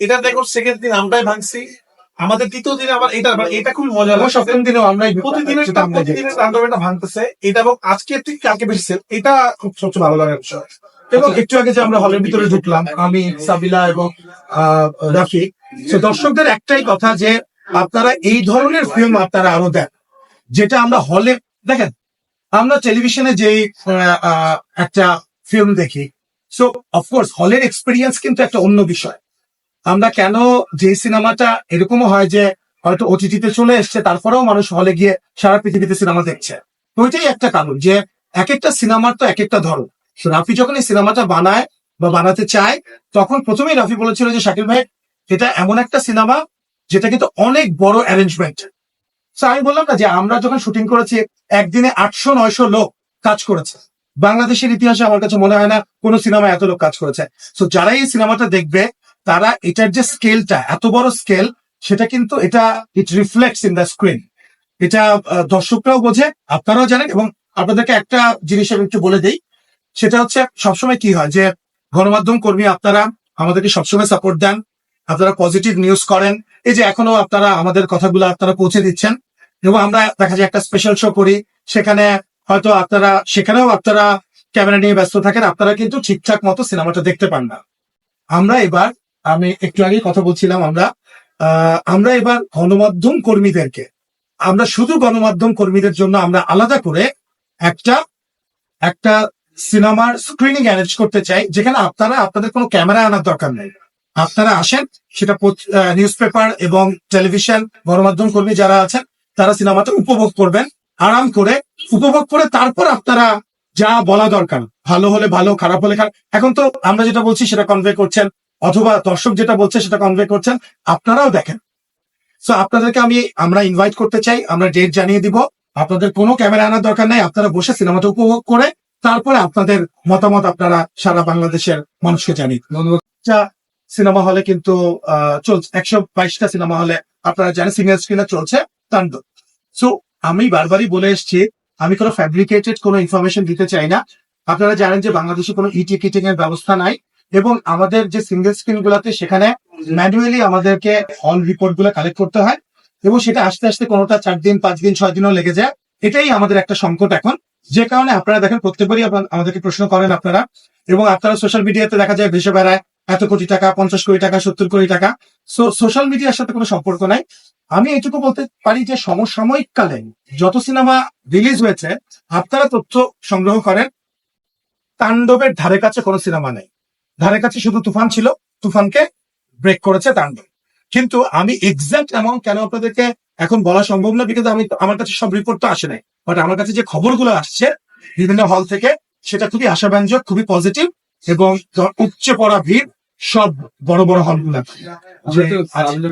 এটা দেখো সেকেন্ড দিন আমরাই ভাঙছি। আমাদের দ্বিতীয় দিনে আবার এটা এটা খুবই মজা লাগছে। সপ্তম দিনেও আমরাই প্রতিদিনের আমরাই প্রতিদিনের ভাঙতেছে। এটা এবং আজকে থেকে কালকে বেশি এটা খুব সবচেয়ে ভালো লাগার বিষয়। এবং একটু আগে যে আমরা হলের ভিতরে ঢুকলাম আমি সাবিলা এবং আহ, রাফি তো দর্শকদের একটাই কথা যে আপনারা এই ধরনের ফিল্ম আপনারা আরও দেন। যেটা আমরা হলে দেখেন আমরা টেলিভিশনে যে একটা ফিল্ম দেখি। সো অফকোর্স হলের এক্সপিরিয়েন্স কিন্তু একটা অন্য বিষয়। আমরা কেন যে সিনেমাটা এরকমও হয় যে হয়তো ওটিটিতে চলে এসছে, তারপরেও মানুষ হলে গিয়ে সারা পৃথিবীতে সিনেমা দেখছে? তো ওইটাই একটা কারণ যে এক একটা সিনেমার তো এক একটা ধরন রাফি যখন এই সিনেমাটা বানায় বা বানাতে চায়, তখন প্রথমেই রাফি বলেছিল যে, শাকিল ভাই, এটা এমন একটা সিনেমা যেটা কিন্তু অনেক বড় অ্যারেঞ্জমেন্ট আমি বললাম না যে, আমরা যখন শুটিং করেছি, একদিনে আটশো, নয়শো লোক কাজ করেছে। বাংলাদেশের ইতিহাসে আমার কাছে মনে হয় না কোনো সিনেমা এত লোক কাজ করেছে। তো যারা এই সিনেমাটা দেখবে তারা এটার যে স্কেলটা এত বড় স্কেল সেটা কিন্তু এটা it reflects in the screen এটা দর্শকরাও বোঝে, আপনারাও জানেন, এবং আপনাদেরকে একটা জিনিস আমি একটু বলে দিই, সেটা হচ্ছে সবসময় কি হয় যে, গণমাধ্যম কর্মী আপনারা আমাদেরকে সবসময় সাপোর্ট দেন, আপনারা পজিটিভ নিউজ করেন, এই যে এখনও আপনারা আমাদের কথাগুলো আপনারা পৌঁছে দিচ্ছেন, এবং আমরা দেখা যায় একটা স্পেশাল শো করি, সেখানে হয়তো আপনারা, সেখানেও আপনারা ক্যামেরা নিয়ে ব্যস্ত থাকেন, আপনারা কিন্তু ঠিকঠাক মতো সিনেমাটা দেখতে পান না। আমরা এবার আমি একটু আগে কথা বলছিলাম আমরা আমরা এবার গণমাধ্যম কর্মীদেরকে, আমরা শুধু গণমাধ্যম কর্মীদের জন্য আমরা আলাদা করে একটা একটা সিনেমার স্ক্রিনিং অ্যারেঞ্জ করতে চাই, যেখানে আপনারা, আপনাদের কোনো ক্যামেরা আনার দরকার নেই। আপনারা আসেন, সেটা নিউজ পেপার এবং টেলিভিশন গণমাধ্যম কর্মী যারা আছেন, তারা সিনেমাটা উপভোগ করবেন, আরাম করে উপভোগ করে তারপর আপনারা যা বলা দরকার, ভালো হলে ভালো, খারাপ হলে খারাপ। এখন তো আমরা যেটা বলছি, সেটা কনভে করছেন অথবা দর্শক যেটা বলছে সেটা কনভে করছেন আপনারাও দেখেন। সো আপনাদেরকে আমি আমরা ইনভাইট করতে চাই আমরা ডেট জানিয়ে দিব। আপনাদের কোনো ক্যামেরা আনার দরকার নাই আপনারা বসে সিনেমাটা উপভোগ করে তারপরে আপনাদের মতামত আপনারা সারা বাংলাদেশের মানুষকে জানিয়ে সিনেমা হলে কিন্তু চলছে একশো বাইশটা সিনেমা হলে আপনারা জানেন সিঙ্গেল স্ক্রিনে চলছে তাণ্ডব। সো আমি বারবারই বলে এসেছি আমি কোনো ফ্যাব্রিকেটেড কোনো ইনফরমেশন দিতে চাই না। আপনারা জানেন যে বাংলাদেশে কোনো ই টিকিটিং এর ব্যবস্থা নাই। এবং আমাদের যে সিঙ্গেল স্ক্রিন গুলাতে সেখানে ম্যানুয়ালি আমাদেরকে হল রিপোর্টগুলো কালেক্ট করতে হয় এবং সেটা আস্তে আস্তে কোনোটা চার দিন, পাঁচ দিন, ছয় দিনও লেগে যায়। এটাই আমাদের একটা সংকট এখন। যে কারণে আপনারা দেখেন প্রত্যেকবারই আমাদেরকে প্রশ্ন করেন আপনারা। এবং আপনারা সোশ্যাল মিডিয়াতে দেখা যায় ভেসে বেড়ায়। এত কোটি টাকা, পঞ্চাশ কোটি টাকা, সত্তর কোটি টাকা। সো সোশ্যাল মিডিয়ার সাথে কোনো সম্পর্ক নাই। আমি এটুকু বলতে পারি যে সমসাময়িক কালে যত সিনেমা রিলিজ হয়েছে, আপনারা তথ্য সংগ্রহ করেন। তাণ্ডবের ধারে কাছে কোনো সিনেমা নেই। ধারে কাছে শুধু তুফান ছিল তুফানকে ব্রেক করেছে তাণ্ডব। কিন্তু আমি এক্সাক্ট অ্যামাউন্ট কেন আপনাদেরকে এখন বলা সম্ভব না বিকজ আমি আমার কাছে সব রিপোর্ট তো আসে নাই। বাট আমার কাছে যে খবরগুলো আসছে বিভিন্ন হল থেকে সেটা খুবই আশাব্যঞ্জক খুবই পজিটিভ এবং উপচে পড়া ভিড় সব বড় বড় হলগুলো আমরা তো